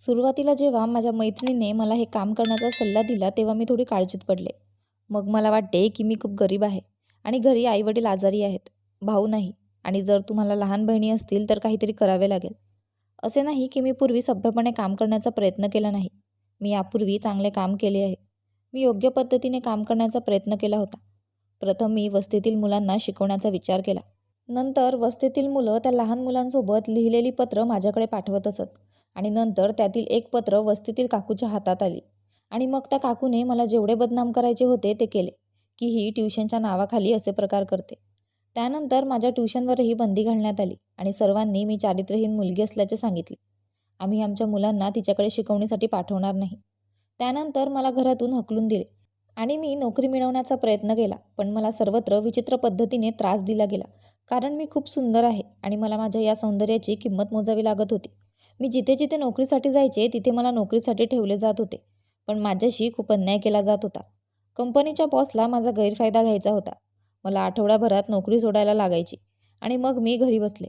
सुरुवातीला जेव्हा माझ्या मैत्रिणीने मला हे काम करण्याचा सल्ला दिला तेव्हा मी थोडी काळजीत पडले. मग मला वाटते की मी खूप गरीब आहे आणि घरी आईवडील आजारी आहेत भाऊ नाही आणि जर तुम्हाला लहान बहिणी असतील तर काहीतरी करावे लागेल. असे नाही की मी पूर्वी सभ्यपणे काम करण्याचा प्रयत्न केला नाही. मी यापूर्वी चांगले काम केले आहे. मी योग्य पद्धतीने काम करण्याचा प्रयत्न केला होता. प्रथम मी वस्तीतील मुलांना शिकवण्याचा विचार केला. नंतर वस्तीतील मुलं त्या लहान मुलांसोबत लिहिलेली पत्र माझ्याकडे पाठवत असत. आणि नंतर त्यातील एक पत्र वस्तीतील काकूच्या हातात आली. आणि मग त्या काकूने मला जेवढे बदनाम करायचे होते ते केले की ही ट्युशनच्या नावाखाली असे प्रकार करते. त्यानंतर माझ्या ट्युशनवरही बंदी घालण्यात आली आणि सर्वांनी मी चारित्र्यहीन मुलगी असल्याचे सांगितले. आम्ही आमच्या मुलांना तिच्याकडे शिकवणीसाठी पाठवणार नाही. त्यानंतर मला घरातून हकलून दिले आणि मी नोकरी मिळवण्याचा प्रयत्न केला पण मला सर्वत्र विचित्र पद्धतीने त्रास दिला गेला. कारण मी खूप सुंदर आहे आणि मला माझ्या या सौंदर्याची किंमत मोजावी लागत होती. मी जिथे जिथे नोकरीसाठी जायचे तिथे मला नोकरीसाठी ठेवले जात होते. पण माझ्याशी खूप अन्याय केला जात होता. कंपनीच्या बॉसला माझा गैरफायदा घ्यायचा होता. मला आठवडाभरात नोकरी सोडायला लागायची आणि मग मी घरी बसले.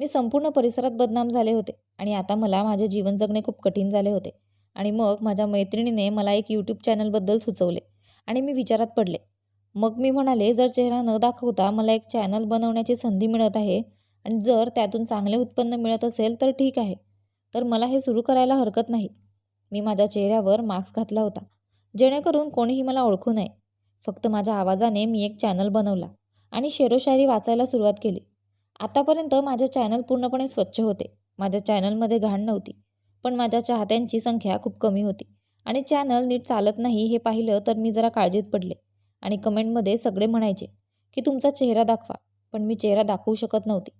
मी संपूर्ण परिसरात बदनाम झाले होते आणि आता मला माझे जीवन जगणे खूप कठीण झाले होते. आणि मग माझ्या मैत्रिणीने मला एक यूट्यूब चॅनलबद्दल सुचवले आणि मी विचारात पडले. मग मी म्हणाले जर चेहरा न दाखवता मला एक चॅनल बनवण्याची संधी मिळत आहे आणि जर त्यातून चांगले उत्पन्न मिळत असेल तर ठीक आहे. तर मला हे सुरू करायला हरकत नाही. मी माझ्या चेहऱ्यावर मास्क घातला होता. जेणेकरून कोणीही मला ओळखू नये. फक्त माझ्या आवाजाने मी एक चॅनल बनवला आणि शेरोशायरी वाचायला सुरुवात केली. आतापर्यंत माझे चॅनल पूर्णपणे स्वच्छ होते. माझ्या चॅनलमध्ये घाण नव्हती. पण माझ्या चाहत्यांची संख्या खूप कमी होती. आणि चॅनल नीट चालत नाही हे पाहिलं तर मी जरा काळजीत पडले आणि कमेंटमध्ये सगळे म्हणायचे की तुमचा चेहरा दाखवा. पण मी चेहरा दाखवू शकत नव्हती.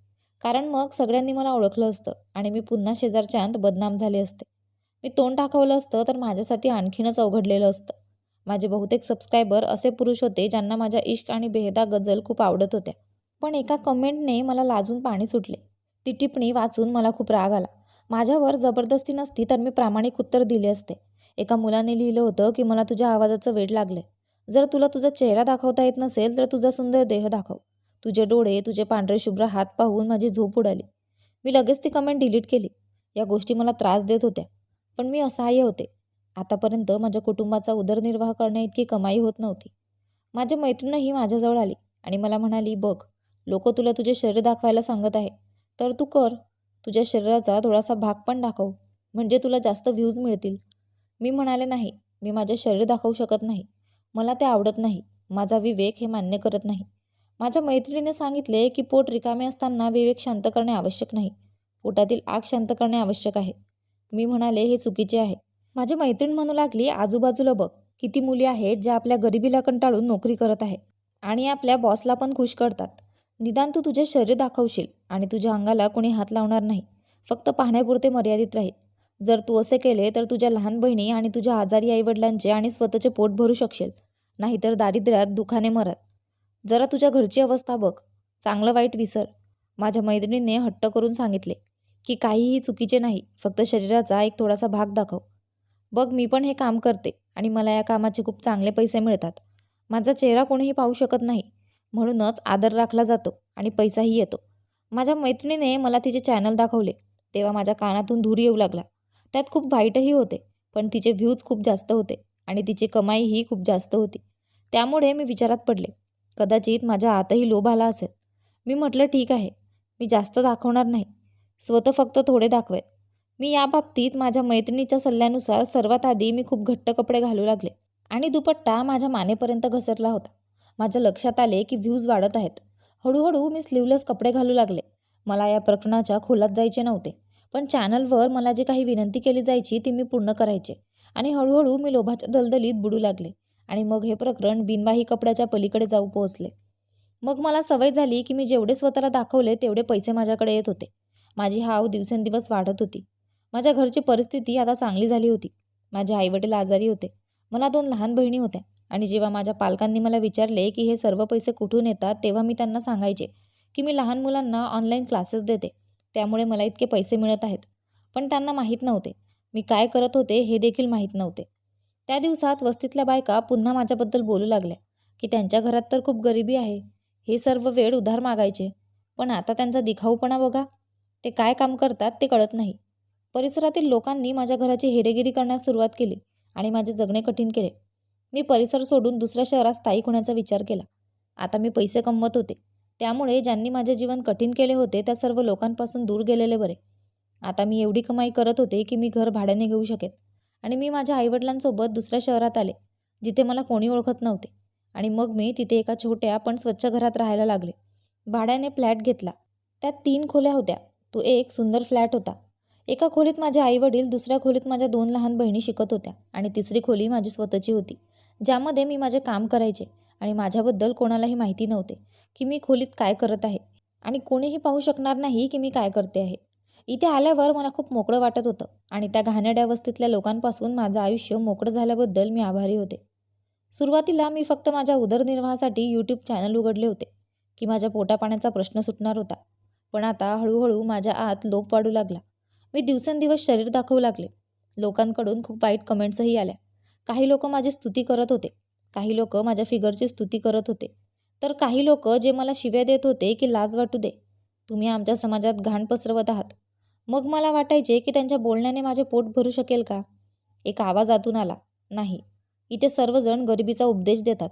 कारण मग सगळ्यांनी मला ओळखलं असतं आणि मी पुन्हा शेजारच्यांत बदनाम झाले असते. मी तोंड दाखवलं असतं तर माझ्यासाठी आणखीनच अवघडलेलं असतं. माझे बहुतेक सबस्क्रायबर असे पुरुष होते ज्यांना माझ्या इश्क आणि बेहदा गझल खूप आवडत होत्या. पण एका कमेंटने मला लाजून पाणी सुटले. ती टिप्पणी वाचून मला खूप राग आला. माझ्यावर जबरदस्ती नसती तर मी प्रामाणिक उत्तर दिले असते. एका मुलाने लिहिलं होतं की मला तुझ्या आवाजाचं वेड लागले जर तुला तुझा चेहरा दाखवता येत नसेल तर तुझा सुंदर देह दाखव. तुझे डोळे तुझे पांढरे शुभ्र हात पाहून माझी झोप उडाली. मी लगेच ती कमेंट डिलीट केली. या गोष्टी मला त्रास देत होत्या. पण मी असहाय्य होते. आतापर्यंत माझ्या कुटुंबाचा उदरनिर्वाह करण्याइतकी कमाई होत नव्हती. माझ्या मैत्रीणही माझ्याजवळ आली आणि मला म्हणाली बघ लोक तुला तुझे शरीर दाखवायला सांगत आहे. तर तू कर. तुझ्या शरीराचा थोडासा भाग पण दाखव. म्हणजे तुला जास्त व्ह्यूज मिळतील. मी म्हणाले नाही. मी माझे शरीर दाखवू शकत नाही. मला ते आवडत नाही. माझा विवेक हे मान्य करत नाही. माझ्या मैत्रिणीने सांगितले की पोट रिकामे असताना विवेक शांत करणे आवश्यक नाही. पोटातील आग शांत करणे आवश्यक आहे. मी म्हणाले हे चुकीचे आहे. माझी मैत्रीण म्हणू लागली आजूबाजूला बघ किती मुली आहेत ज्या आपल्या गरिबीला कंटाळून नोकरी करत आहे आणि आपल्या बॉसला पण खुश करतात. निदान तू तुझे शरीर दाखवशील आणि तुझ्या अंगाला कोणी हात लावणार नाही. फक्त पाहण्यापुरते मर्यादित राहील. जर तू असे केले तर तुझ्या लहान बहिणी आणि तुझ्या आजारी आईवडिलांचे आणि स्वतःचे पोट भरू शकशील. नाहीतर दारिद्र्यात दुखाने मरत जरा तुझ्या घरची अवस्था बघ. चांगलं वाईट विसर. माझ्या मैत्रिणीने हट्ट करून सांगितले की काहीही चुकीचे नाही फक्त शरीराचा एक थोडासा भाग दाखव. बघ मी पण हे काम करते आणि मला या कामाचे खूप चांगले पैसे मिळतात. माझा चेहरा कोणीही पाहू शकत नाही. म्हणूनच आदर राखला जातो आणि पैसाही येतो. माझ्या मैत्रिणीने मला तिचे चॅनल दाखवले. तेव्हा माझ्या कानातून धूर येऊ लागला. त्यात खूप वाईटही होते पण तिचे व्ह्यूज खूप जास्त होते आणि तिची कमाईही खूप जास्त होती. त्यामुळे मी विचारात पडले. कदाचित माझ्या आतही लोभ आला असेल. मी म्हटलं ठीक आहे. मी जास्त दाखवणार नाही. स्वतः फक्त थोडे दाखवेन मी या बाबतीत माझ्या मैत्रिणीच्या सल्ल्यानुसार सर्वात आधी मी खूप घट्ट कपडे घालू लागले आणि दुपट्टा माझ्या मानेपर्यंत घसरला होता. माझ्या लक्षात आले की व्ह्यूज वाढत आहेत. हळूहळू मी स्लीवलेस कपडे घालू लागले. मला या प्रकरणाच्या खोलात जायचे नव्हते पण चॅनलवर मला जी काही विनंती केली जायची ती मी पूर्ण करायचे आणि हळूहळू मी लोभाच्या दलदलीत बुडू लागले. आणि मग हे प्रकरण बिनबाही कपड्याच्या पलीकडे जाऊ पोहोचले. मग मला सवय झाली की मी जेवढे स्वतःला दाखवले तेवढे पैसे माझ्याकडे येत होते. माझी हाव दिवसेंदिवस वाढत होती. माझ्या घरची परिस्थिती आता चांगली झाली होती. माझे आईवडील आजारी होते. मला दोन लहान बहिणी होत्या आणि जेव्हा माझ्या पालकांनी मला विचारले की हे सर्व पैसे कुठून येतात तेव्हा मी त्यांना सांगायचे की मी लहान मुलांना ऑनलाईन क्लासेस देते. त्यामुळे मला इतके पैसे मिळत आहेत. पण त्यांना माहीत नव्हते. मी काय करत होते हे देखील माहीत नव्हते. त्या दिवसात वस्तीतल्या बायका पुन्हा माझ्याबद्दल बोलू लागल्या की त्यांच्या घरात तर खूप गरिबी आहे हे सर्व वेळ उधार मागायचे पण आता त्यांचा दिखाऊपणा बघा. ते काय काम करतात ते कळत नाही. परिसरातील लोकांनी माझ्या घराची हेरेगिरी करण्यास सुरुवात केली आणि माझे जगणे कठीण केले. मी परिसर सोडून दुसऱ्या शहरात स्थायिक होण्याचा विचार केला. आता मी पैसे कमवत होते. त्यामुळे ज्यांनी माझे जीवन कठीण केले होते त्या सर्व लोकांपासून दूर गेलेले बरे. आता मी एवढी कमाई करत होते की मी घर भाड्याने घेऊ शकेन. आणि मी माझ्या आईवडिलांसोबत दुसऱ्या शहरात आले जिथे मला कोणी ओळखत नव्हते. आणि मग मी तिथे एका छोट्या पण स्वच्छ घरात राहायला लागले. भाड्याने फ्लॅट घेतला. त्यात तीन खोल्या होत्या. तो एक सुंदर फ्लॅट होता. एका खोलीत माझे आईवडील दुसऱ्या खोलीत माझ्या दोन लहान बहिणी शिकत होत्या आणि तिसरी खोली माझी स्वतःची होती ज्यामध्ये मी माझे काम करायचे आणि माझ्याबद्दल कोणालाही माहिती नव्हते की मी खोलीत काय करत आहे आणि कोणीही पाहू शकणार नाही की मी काय करते आहे. इथे आल्यावर मला खूप मोकळं वाटत होतं आणि त्या घाणेड्या वस्तीतल्या लोकांपासून माझं आयुष्य मोकळं झाल्याबद्दल मी आभारी होते. सुरुवातीला मी फक्त माझ्या उदरनिर्वाहासाठी यूट्यूब चॅनल उघडले होते की माझ्या पोटापाण्याचा प्रश्न सुटणार होता. पण आता हळूहळू माझ्या आत लोप वाढू लागला. मी दिवसेंदिवस शरीर दाखवू लागले. लोकांकडून खूप वाईट कमेंट्सही आल्या. काही लोक माझी स्तुती करत होते. काही लोक माझ्या फिगरची स्तुती करत होते. तर काही लोक जे मला शिव्या देत होते की लाज वाटू दे. तुम्ही आमच्या समाजात घाण पसरवत आहात. मग मला वाटायचे की त्यांच्या बोलण्याने माझे पोट भरू शकेल का? एक आवाज आतून आला. नाही. इथे सर्वजण गरिबीचा उपदेश देतात.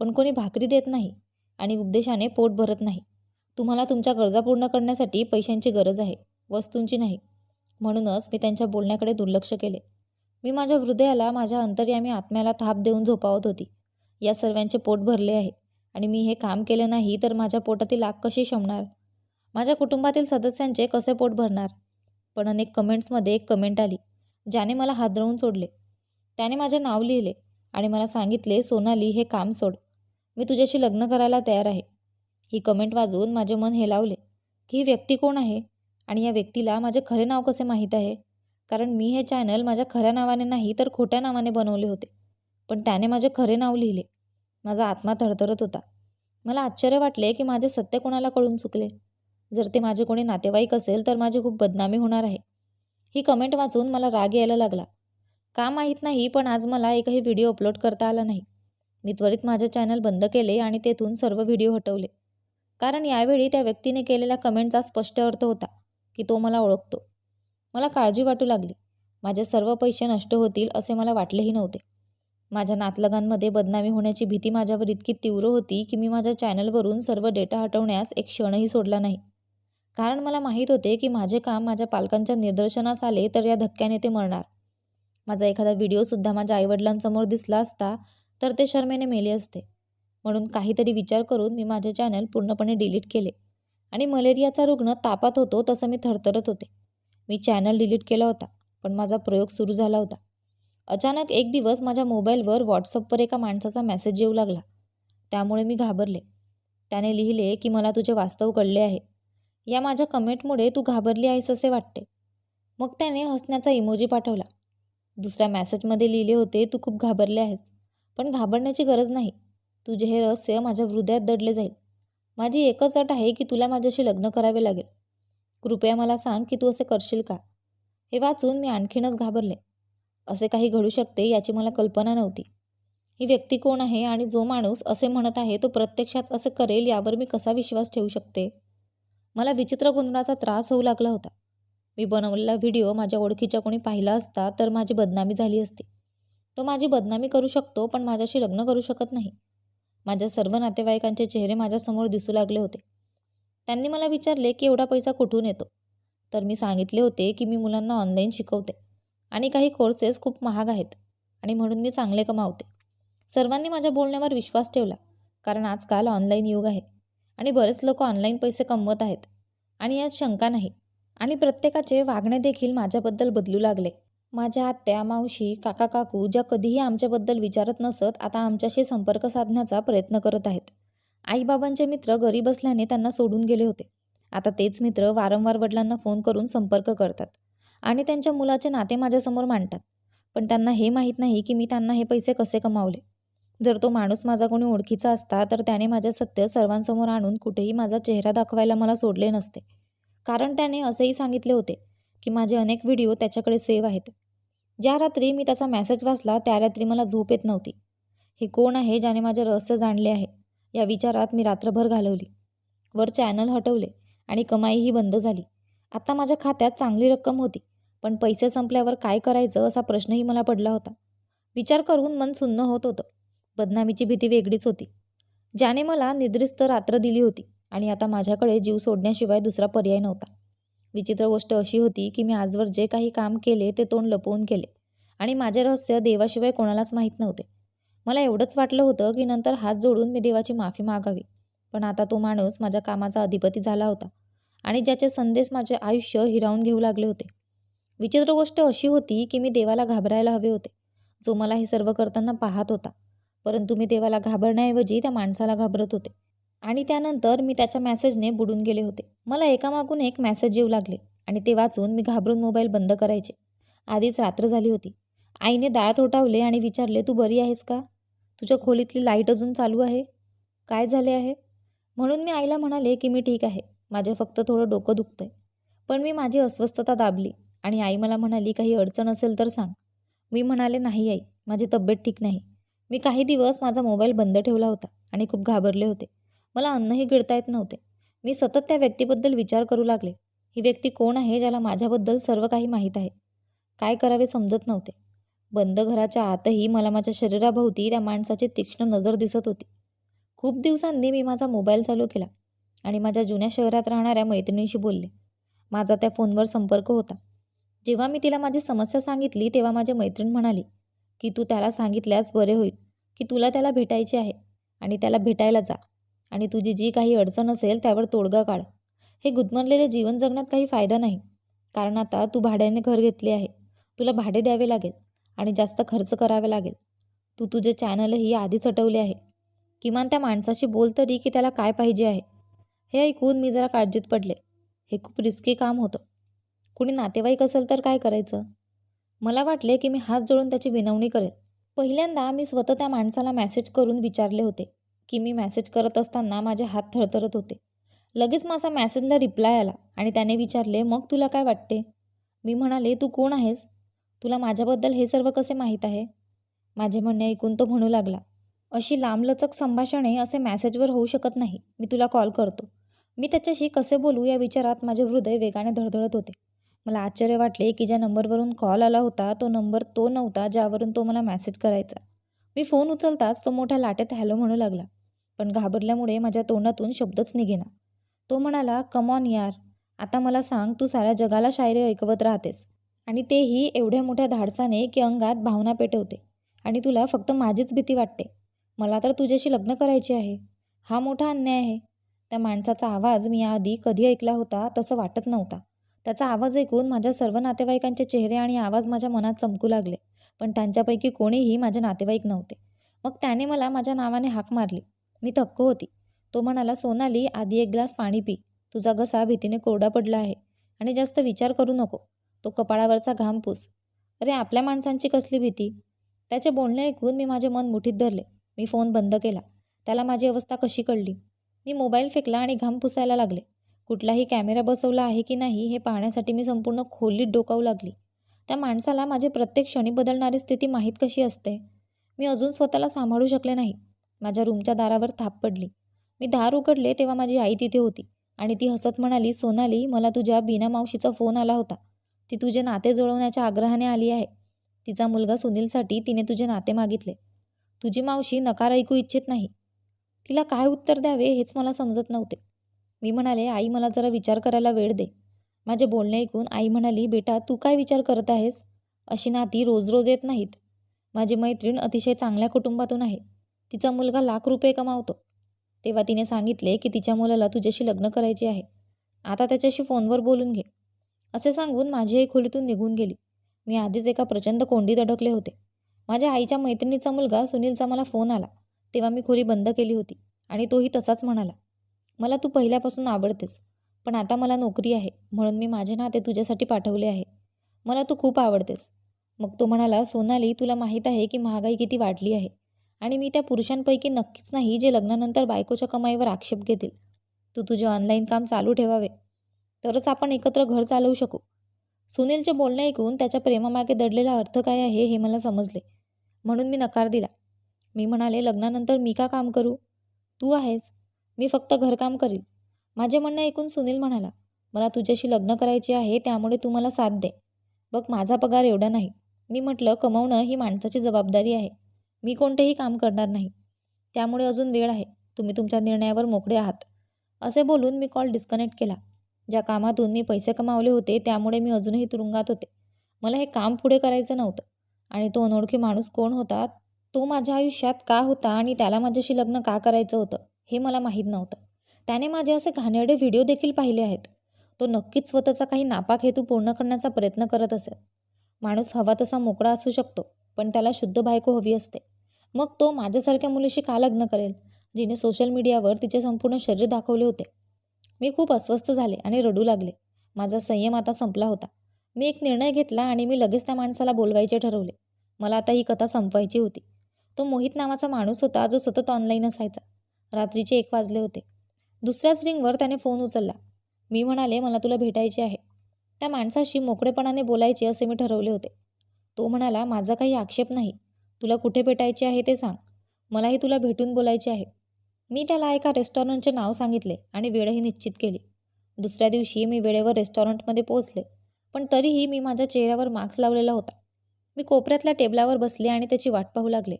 पण कोणी भाकरी देत नाही आणि उपदेशाने पोट भरत नाही. तुम्हाला तुमच्या गरजा पूर्ण करण्यासाठी पैशांची गरज आहे वस्तूंची नाही. म्हणूनच मी त्यांच्या बोलण्याकडे दुर्लक्ष केले. मी माझ्या हृदयाला माझ्या अंतर्यामी आत्म्याला थाप देऊन झोपावत होती. या सर्वांचे पोट भरले आहे आणि मी हे काम केले नाही तर माझ्या पोटातील आग कशी शमणार? माझ्या कुटुंबातील सदस्यांचे कसे पोट भरणार? पण अनेक कमेंट्समध्ये एक कमेंट आली ज्याने मला हादरवून सोडले. त्याने माझे नाव लिहिले आणि मला सांगितले सोनाली हे काम सोड. मी तुझ्याशी लग्न करायला तयार आहे. ही कमेंट वाजवून माझे मन हेलावले. की ही व्यक्ती कोण आहे? आणि या व्यक्तीला माझे खरे नाव कसे माहीत आहे? कारण मी हे चॅनल माझ्या खऱ्या नावाने नाही तर खोट्या नावाने बनवले होते. पण त्याने माझे खरे नाव लिहिले. माझा आत्मा थरथरत होता. मला आश्चर्य वाटले की माझे सत्य कोणाला कळून चुकले. जर ते माझे कोणी नातेवाईक असेल तर माझी खूप बदनामी होणार आहे. ही कमेंट वाचून मला राग यायला लागला. का माहीत नाही पण आज मला एकही व्हिडिओ अपलोड करता आला नाही. मी त्वरित माझे चॅनल बंद केले आणि तेथून सर्व व्हिडिओ हटवले. कारण यावेळी त्या व्यक्तीने केलेल्या कमेंटचा स्पष्ट अर्थ होता की तो मला ओळखतो. मला काळजी वाटू लागली. माझे सर्व पैसे नष्ट होतील असे मला वाटलेही नव्हते. माझ्या नातलगांमध्ये बदनामी होण्याची भीती माझ्यावर इतकी तीव्र होती की मी माझ्या चॅनलवरून सर्व डेटा हटवण्यास एक क्षणही सोडला नाही. कारण मला माहीत होते की माझे काम माझ्या पालकांच्या निदर्शनास आले तर या धक्क्याने ते मरणार. माझा एखादा व्हिडिओसुद्धा माझ्या आईवडिलांसमोर दिसला असता तर ते शर्मेने मेले असते. म्हणून काहीतरी विचार करून मी माझे चॅनल पूर्णपणे डिलीट केले आणि मलेरियाचा रुग्ण तापात होतो तसं मी थरथरत होते. मी चॅनल डिलीट केला होता पण माझा प्रयोग सुरू झाला होता. अचानक एक दिवस माझ्या मोबाईलवर व्हॉट्सअपवर एका माणसाचा मेसेज येऊ लागला. त्यामुळे मी घाबरले. त्याने लिहिले की मला तुझे वास्तव कळले आहे. या माझ्या कमेंटमुळे तू घाबरली आहेस असे वाटते. मग त्याने हसण्याचा इमोजी पाठवला. दुसऱ्या मॅसेजमध्ये लिहिले होते तू खूप घाबरले आहेस. पण घाबरण्याची गरज नाही. तुझे हे रहस्य माझ्या हृदयात दडले जाईल. माझी एकच अट आहे की तुला माझ्याशी लग्न करावे लागेल. कृपया मला सांग की तू असे करशील का हे वाचून मी आणखीनच घाबरले. असे काही घडू शकते याची मला कल्पना नव्हती. ही व्यक्ती कोण आहे आणि जो माणूस असे म्हणत आहे तो प्रत्यक्षात असे करेल यावर मी कसा विश्वास ठेवू शकते? मला विचित्र गुंडाचा त्रास होऊ लागला होता. मी बनवलेला व्हिडिओ माझ्या ओळखीच्या कोणी पाहिला असता तर माझी बदनामी झाली असती. तो माझी बदनामी करू शकतो पण माझ्याशी लग्न करू शकत नाही. माझ्या सर्व नातेवाईकांचे चेहरे माझ्यासमोर दिसू लागले होते. त्यांनी मला विचारले की एवढा पैसा कुठून येतो? तर मी सांगितले होते की मी मुलांना ऑनलाईन शिकवते आणि काही कोर्सेस खूप महाग आहेत आणि म्हणून मी चांगले कमावते. सर्वांनी माझ्या बोलण्यावर विश्वास ठेवला कारण आजकाल ऑनलाईन युग आहे. आणि बरेच लोक ऑनलाईन पैसे कमवत आहेत. आणि यात शंका नाही. आणि प्रत्येकाचे वागणे देखील माझ्याबद्दल बदलू लागले. माझ्या आत्या मावशी काका काकू ज्या कधीही आमच्याबद्दल विचारत नसत आता आमच्याशी संपर्क साधण्याचा प्रयत्न करत आहेत. आईबाबांचे मित्र गरीब असल्याने त्यांना सोडून गेले होते. आता तेच मित्र वारंवार वडिलांना फोन करून संपर्क करतात. आणि त्यांच्या मुलाचे नाते माझ्यासमोर मांडतात. पण त्यांना हे माहीत नाही की मी त्यांना हे पैसे कसे कमावले. जर तो माणूस माझा कोणी ओळखीचा असता तर त्याने माझे सत्य सर्वांसमोर आणून कुठेही माझा चेहरा दाखवायला मला सोडले नसते. कारण त्याने असेही सांगितले होते की माझे अनेक व्हिडिओ त्याच्याकडे सेव्ह आहेत. ज्या रात्री मी त्याचा मेसेज वाचला त्या रात्री मला झोप येत नव्हती. हे कोण आहे ज्याने माझे रहस्य जाणले आहे? या विचारात मी रात्रभर घालवली. वर चॅनल हटवले आणि कमाईही बंद झाली. आता माझ्या खात्यात चांगली रक्कम होती पण पैसे संपल्यावर काय करायचं असा प्रश्नही मला पडला होता. विचार करून मन सुन्न होत होतं. बदनामीची भीती वेगळीच होती. ज्याने मला निद्रिस्त रात्र दिली होती आणि आता माझ्याकडे जीव सोडण्याशिवाय दुसरा पर्याय नव्हता. विचित्र गोष्ट अशी होती की मी आजवर जे काही काम केले ते तोंड लपवून केले आणि माझे रहस्य देवाशिवाय कोणालाच माहीत नव्हते. मला एवढंच वाटलं होतं की नंतर हात जोडून मी देवाची माफी मागावी पण आता तो माणूस माझ्या कामाचा अधिपती झाला होता आणि ज्याचे संदेश माझे आयुष्य हिरावून घेऊ लागले होते. विचित्र गोष्ट अशी होती की मी देवाला घाबरायला हवे होते. जो मला हे सर्व करताना पाहत होता. परंतु मी देवाला घाबरण्याऐवजी त्या माणसाला घाबरत होते. आणि त्यानंतर मी त्याच्या मॅसेजने बुडून गेले होते. मला एकामागून एक मॅसेज येऊ लागले आणि ते वाचून मी घाबरून मोबाईल बंद करायचे. आधीच रात्र झाली होती. आईने दाळ थोटावले आणि विचारले तू बरी आहेस का? तुझ्या खोलीतली लाइट अजून चालू आहे? काय झाले आहे? म्हणून मी आईला म्हणाले की मी ठीक आहे. माझे फक्त थोडं डोकं दुखतंय. पण मी माझी अस्वस्थता दाबली आणि आई मला म्हणाली काही अडचण असेल तर सांग. मी म्हणाले नाही आई. माझी तब्येत ठीक नाही. मी काही दिवस माझा मोबाईल बंद ठेवला होता आणि खूप घाबरले होते. मला अन्नही गिळता येत नव्हते. मी सतत त्या व्यक्तीबद्दल विचार करू लागले. ही व्यक्ती कोण आहे ज्याला माझ्याबद्दल सर्व काही माहीत आहे? काय करावे समजत नव्हते. बंद घराच्या आतही मला माझ्या शरीराभोवती त्या माणसाची तीक्ष्ण नजर दिसत होती. खूप दिवसांनी मी माझा मोबाईल चालू केला आणि माझ्या जुन्या शहरात राहणाऱ्या मैत्रिणीशी बोलले. माझा त्या फोनवर संपर्क होता. जेव्हा मी तिला माझी समस्या सांगितली तेव्हा माझी मैत्रीण म्हणाली की तू त्याला सांगितल्यास बरे होईल की तुला त्याला भेटायचे आहे आणि त्याला भेटायला जा आणि तुझी जी काही अडचण असेल त्यावर तोडगा काढ. हे गुदमरलेले जीवन जगण्यात काही फायदा नाही कारण आता तू भाड्याने घर घेतले आहे. तुला भाडे द्यावे लागेल आणि जास्त खर्च करावे लागेल. तू तुझे चॅनलही आधीच हटवले आहे. किमान त्या माणसाशी बोल तरी की त्याला काय पाहिजे आहे. हे ऐकून मी जरा काळजीत पडले. हे खूप रिस्की काम होतं. कुणी नातेवाईक असेल तर काय करायचं? मला वाटले की मी हात जोडून त्याची विनवणी करेल पहिल्यांदा मी स्वतः त्या माणसाला मॅसेज करून विचारले होते की मी मॅसेज करत असताना माझे हात थरथरत होते. लगेच माझा मॅसेजला रिप्लाय आला आणि त्याने विचारले मग तुला काय वाटते? मी म्हणाले तू कोण आहेस? तुला माझ्याबद्दल हे सर्व कसे माहीत आहे? माझे म्हणणे ऐकून तो म्हणू लागला अशी लांबलचक संभाषणे असे मॅसेजवर होऊ शकत नाही. मी तुला कॉल करतो. मी त्याच्याशी कसे बोलू या विचारात माझे हृदय वेगाने धडधडत होते. मला आश्चर्य वाटले की ज्या नंबरवरून कॉल आला होता तो नंबर तो नव्हता ज्यावरून तो मला मॅसेज करायचा. मी फोन उचलताच तो मोठ्या लाटेत हॅलो म्हणू लागला पण घाबरल्यामुळे माझ्या तोंडातून शब्दच निघेना. तो म्हणाला कमॉन यार आता मला सांग तू साऱ्या जगाला शायरी ऐकवत राहतेस. आणि तेही एवढ्या मोठ्या धाडसाने की अंगात भावना पेटवते. आणि तुला फक्त माझीच भीती वाटते. मला तर तुझ्याशी लग्न करायचे आहे. हा मोठा अन्याय आहे. त्या माणसाचा आवाज मी याआधी कधी ऐकला होता तसं वाटत नव्हता. त्याचा आवाज ऐकून माझ्या सर्व नातेवाईकांचे चेहरे आणि आवाज माझ्या मनात चमकू लागले. पण त्यांच्यापैकी कोणीही माझे नातेवाईक नव्हते. मग त्याने मला माझ्या नावाने हाक मारली. मी थक्क होती. तो म्हणाला सोनाली आधी एक ग्लास पाणी पी. तुझा घसा भीतीने कोरडा पडला आहे आणि जास्त विचार करू नको. तो कपाळावरचा घाम पूस. अरे आपल्या माणसांची कसली भीती त्याचे बोलणे ऐकून मी माझे मन मुठीत धरले. मी फोन बंद केला. त्याला माझी अवस्था कशी कळली? मी मोबाईल फेकला आणि घाम पुसायला लागले. कुठलाही कॅमेरा बसवला आहे की नाही हे पाहण्यासाठी मी संपूर्ण खोलीत डोकावू लागली. त्या माणसाला माझे प्रत्येक क्षणी बदलणारी स्थिती माहीत कशी असते? मी अजून स्वतःला सांभाळू शकले नाही. माझ्या रूमच्या दारावर थाप पडली. मी दार उघडले तेव्हा माझी आई तिथे होती आणि ती हसत म्हणाली सोनाली मला तुझ्या बीना मावशीचा फोन आला होता. ती तुझे नाते जुळवण्याच्या आग्रहाने आली आहे. तिचा मुलगा सुनीलसाठी तिने तुझे नाते मागितले. तुझी मावशी नकार ऐकू इच्छित नाही. तिला काय उत्तर द्यावे हेच मला समजत नव्हते. मी म्हणाले आई मला जरा विचार करायला वेळ दे. माझे बोलणे ऐकून आई म्हणाली बेटा तू काय विचार करत आहेस? अशी नाती रोज रोज येत नाहीत. माझी मैत्रीण अतिशय चांगल्या कुटुंबातून आहे. तिचा मुलगा लाख रुपये कमावतो. तेव्हा तिने सांगितले की तिच्या मुलाला तुझ्याशी लग्न करायचे आहे. आता त्याच्याशी फोनवर बोलून घे. असे सांगून माझी आई खोलीतून निघून गेली. मी आधीच एका प्रचंड कोंडीत अडकले होते. माझ्या आईच्या मैत्रिणीचा मुलगा सुनीलचा मला फोन आला. तेव्हा मी खोली बंद केली होती आणि तोही तसाच म्हणाला. मला तू पहिल्यापासून आवडतेस पण आता मला नोकरी आहे म्हणून मी माझे नाते तुझ्यासाठी पाठवले आहे. मला तू खूप आवडतेस. मग तो म्हणाला सोनाली तुला माहीत आहे की महागाई किती वाढली आहे आणि मी त्या पुरुषांपैकी नक्कीच नाही जे लग्नानंतर बायकोच्या कमाईवर आक्षेप घेतील. तू तुझे ऑनलाईन काम चालू ठेवावे. तरच आपण एकत्र घर चालवू शकू. सुनीलचे बोलणे ऐकून त्याच्या प्रेमामागे दडलेला अर्थ काय आहे हे मला समजले. म्हणून मी नकार दिला. मी म्हणाले लग्नानंतर मी का काम करू? तू आहेस. मी फक्त घरकाम करील माझे म्हणणं ऐकून सुनील म्हणाला मला तुझ्याशी लग्न करायचे आहे त्यामुळे तू मला साथ दे. बघ माझा पगार एवढा नाही. मी म्हटलं कमवणं ही माणसाची जबाबदारी आहे. मी कोणतेही काम करणार नाही. त्यामुळे अजून वेळ आहे. तुम्ही तुमच्या निर्णयावर मोकळे आहात. असे बोलून मी कॉल डिस्कनेक्ट केला. ज्या कामातून मी पैसे कमावले होते त्यामुळे मी अजूनही तुरुंगात होते. मला हे काम पुढे करायचं नव्हतं. आणि तो अनोळखी माणूस कोण होता? तो माझ्या आयुष्यात का होता आणि त्याला माझ्याशी लग्न का करायचं होतं? हे मला माहीत नव्हतं. त्याने माझे असे घाणेरडे व्हिडिओ देखील पाहिले आहेत. तो नक्कीच स्वतःचा काही नापाक हेतू पूर्ण करण्याचा प्रयत्न करत असेल. माणूस हवा तसा मोकळा असू शकतो पण त्याला शुद्ध बायको हवी असते. मग तो माझ्यासारख्या मुलीशी का लग्न करेल जिने सोशल मीडियावर तिचे संपूर्ण शरीर दाखवले होते? मी खूप अस्वस्थ झाले आणि रडू लागले. माझा संयम आता संपला होता. मी एक निर्णय घेतला आणि मी लगेच त्या माणसाला बोलवायचे ठरवले. मला आता ही कथा संपवायची होती. तो मोहित नावाचा माणूस होता जो सतत ऑनलाईन असायचा. रात्रीचे एक वाजले होते. दुसऱ्याच रिंगवर त्याने फोन उचलला. मी म्हणाले मला तुला भेटायचे आहे. त्या माणसाशी मोकळेपणाने बोलायचे असे मी ठरवले होते. तो म्हणाला माझा काही आक्षेप नाही. तुला कुठे भेटायचे आहे ते सांग. मलाही तुला भेटून बोलायचे आहे. मी त्याला एका रेस्टॉरंटचे नाव सांगितले आणि वेळही निश्चित केली. दुसऱ्या दिवशी मी वेळेवर रेस्टॉरंटमध्ये पोहोचले पण तरीही मी माझ्या चेहऱ्यावर मास्क लावलेला होता. मी कोपऱ्यातल्या टेबलावर बसले आणि त्याची वाट पाहू लागले.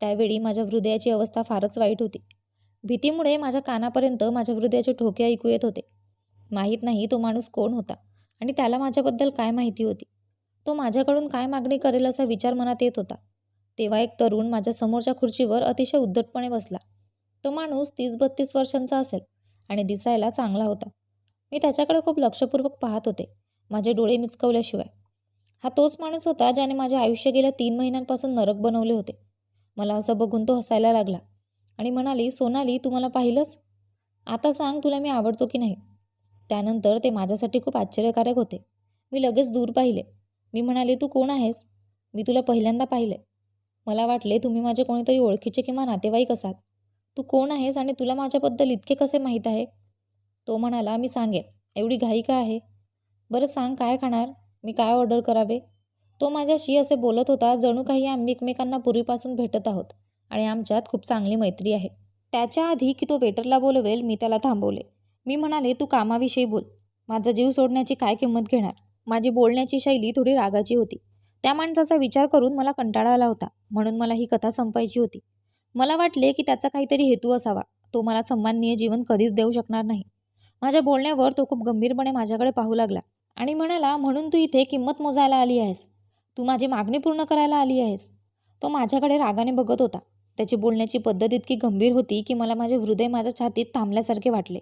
त्यावेळी माझ्या हृदयाची अवस्था फारच वाईट होती. भीतीमुळे माझ्या कानापर्यंत माझ्या हृदयाचे ठोके ऐकू येत होते. माहीत नाही तो माणूस कोण होता आणि त्याला माझ्याबद्दल काय माहिती होती. तो माझ्याकडून काय मागणी करेल असा विचार मनात येत होता. तेव्हा एक तरुण माझ्या समोरच्या खुर्चीवर अतिशय उद्धटपणे बसला. तो माणूस तीस बत्तीस वर्षांचा असेल आणि दिसायला चांगला होता. मी त्याच्याकडे खूप लक्षपूर्वक पाहत होते माझे डोळे मिचकवल्याशिवाय. हा तोच माणूस होता ज्याने माझे आयुष्य गेल्या तीन महिन्यांपासून नरक बनवले होते. मला असं बघून तो हसायला लागला. आणि म्हणाली सोनाली तू मला पाहिलंस? आता सांग तुला मी आवडतो की नाही. त्यानंतर ते माझ्यासाठी खूप आश्चर्यकारक होते. मी लगेच दूर पाहिले. मी म्हणाले तू कोण आहेस? मी तुला पहिल्यांदा पाहिले. मला वाटले तुम्ही माझे कोणीतरी ओळखीचे किंवा नातेवाईक असाल. तू कोण आहेस आणि तुला माझ्याबद्दल इतके कसे माहीत आहे? तो म्हणाला मी सांगेन. एवढी घाई का आहे? बरं सांग काय खाणार? मी काय ऑर्डर करावे? तो माझ्याशी असे बोलत होता जणू काही आम्ही एकमेकांना पूर्वीपासून भेटत आहोत. आणि आमच्यात खूप चांगली मैत्री आहे. त्याच्या आधी की तो वेटरला बोलवेल मी त्याला थांबवले. मी म्हणाले तू कामाविषयी बोल. माझा जीव सोडण्याची काय किंमत घेणार? माझी बोलण्याची शैली थोडी रागाची होती. त्या माणसाचा विचार करून मला कंटाळा आला होता. म्हणून मला ही कथा संपायची होती. मला वाटले की त्याचा काहीतरी हेतू असावा. तो मला सन्माननीय जीवन कधीच देऊ शकणार नाही. माझ्या बोलण्यावर तो खूप गंभीरपणे माझ्याकडे पाहू लागला आणि म्हणाला म्हणून तू इथे किंमत मोजायला आली आहेस? तू माझी मागणी पूर्ण करायला आली आहेस? तो माझ्याकडे रागाने बघत होता. त्याची बोलण्याची पद्धत इतकी गंभीर होती की मला माझे हृदय माझ्या छातीत थांबल्यासारखे वाटले.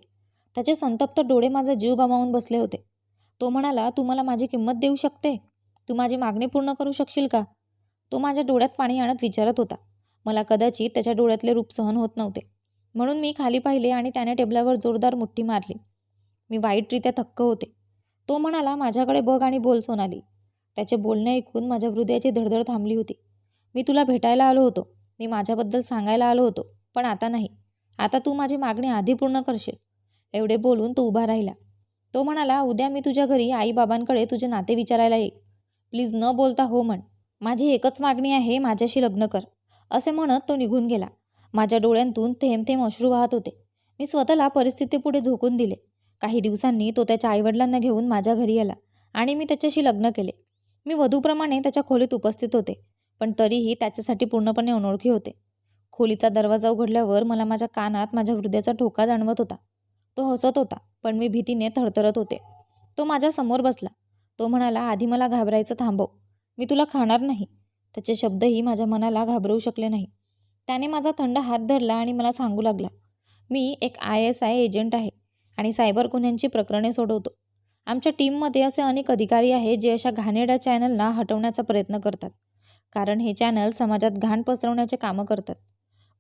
त्याचे संतप्त डोळे माझा जीव गमावून बसले होते. तो म्हणाला तू मला माझी किंमत देऊ शकते? तू माझी मागणी पूर्ण करू शकशील का? तो माझ्या डोळ्यात पाणी आणत विचारत होता. मला कदाचित त्याच्या डोळ्यातले रूप सहन होत नव्हते. म्हणून मी खाली पाहिले आणि त्याने टेबलावर जोरदार मुठ्ठी मारली. मी वाईटरित्या थक्क होते. तो म्हणाला माझ्याकडे बघ आणि बोल सोनाली. त्याचे बोलणे ऐकून माझ्या हृदयाची धडधड थांबली होती. मी तुला भेटायला आलो होतो. मी माझ्याबद्दल सांगायला आलो होतो पण आता नाही. आता तू माझी मागणी आधी पूर्ण करशील. एवढे बोलून तो उभा राहिला. तो म्हणाला उद्या मी तुझ्या घरी आईबाबांकडे तुझे नाते विचारायला येईल. प्लीज न बोलता हो म्हण. माझी एकच मागणी आहे माझ्याशी लग्न कर. असे म्हणत तो निघून गेला. माझ्या डोळ्यांतून थेंब थेंब अश्रू वाहत होते. मी स्वतःला परिस्थितीपुढे झोकून दिले. काही दिवसांनी तो त्याच्या आईवडिलांना घेऊन माझ्या घरी आला आणि मी त्याच्याशी लग्न केले. मी वधूप्रमाणे त्याच्या खोलीत उपस्थित होते. पण तरीही त्याच्यासाठी पूर्णपणे अनोळखी होते. खोलीचा दरवाजा उघडल्यावर मला माझ्या कानात माझ्या हृदयाचा ठोका जाणवत होता. तो हसत होता पण मी भीतीने थरथरत होते. तो माझ्यासमोर बसला. तो म्हणाला आधी मला घाबरायचं थांबव. मी तुला खाणार नाही. त्याचे शब्दही माझ्या मनाला घाबरवू शकले नाही. त्याने माझा थंड हात धरला आणि मला सांगू लागला मी एक आय एस आय एजंट आहे आणि सायबर गुन्ह्यांची प्रकरणे सोडवतो. आमच्या टीममध्ये असे अनेक अधिकारी आहेत जे अशा घाणेरड्या चॅनलना हटवण्याचा प्रयत्न करतात. कारण हे चॅनल समाजात घाण पसरवण्याचे कामं करतात.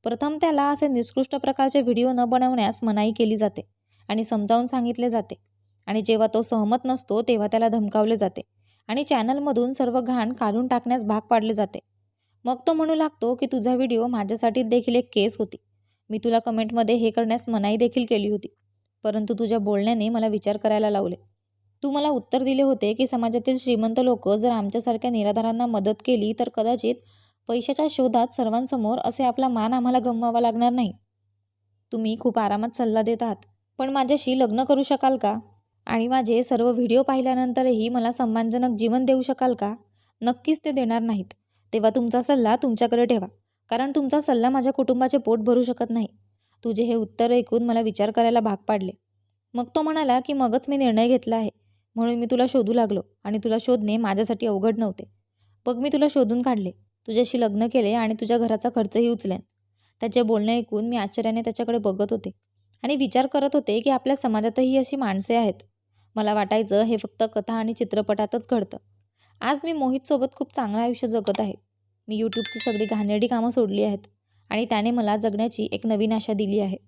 प्रथम त्याला असे निकृष्ट प्रकारचे व्हिडिओ न बनवण्यास मनाई केली जाते आणि समजावून सांगितले जाते. आणि जेव्हा तो सहमत नसतो तेव्हा त्याला धमकावले जाते आणि चॅनलमधून सर्व घाण काढून टाकण्यास भाग पाडले जाते. मग तो म्हणू लागतो की तुझा व्हिडिओ माझ्यासाठी देखील एक केस होती. मी तुला कमेंटमध्ये हे करण्यास मनाई देखील केली होती. परंतु तुझ्या बोलण्याने मला विचार करायला लावले. तू मला उत्तर दिले होते की समाजातील श्रीमंत लोक जर आमच्यासारख्या निराधारांना मदत केली तर कदाचित पैशाच्या शोधात सर्वांसमोर असे आपला मान आम्हाला गमवावा लागणार नाही. तुम्ही खूप आरामात सल्ला देत आहात. पण माझ्याशी लग्न करू शकाल का? आणि माझे सर्व व्हिडिओ पाहिल्यानंतरही मला सन्मानजनक जीवन देऊ शकाल का? नक्कीच ते देणार नाहीत. तेव्हा तुमचा सल्ला तुमच्याकडे ठेवा. कारण तुमचा सल्ला माझ्या कुटुंबाचे पोट भरू शकत नाही. तुझे हे उत्तर ऐकून मला विचार करायला भाग पाडले. मग तो म्हणाला की मगच मी निर्णय घेतला आहे. म्हणून मी तुला शोधू लागलो आणि तुला शोधणे माझ्यासाठी अवघड नव्हते. मग मी तुला शोधून काढले. तुझ्याशी लग्न केले आणि तुझ्या घराचा खर्चही उचलेन. त्याचे बोलणे ऐकून मी आश्चर्याने त्याच्याकडे बघत होते आणि विचार करत होते की आपल्या समाजातही अशी माणसे आहेत. मला वाटायचं हे फक्त कथा आणि चित्रपटातच घडतं. आज मी मोहितसोबत खूप चांगलं आयुष्य जगत आहे. मी यूट्यूबची सगळी घाणेरडी कामं सोडली आहेत आणि त्याने मला जगण्याची एक नवीन आशा दिली आहे.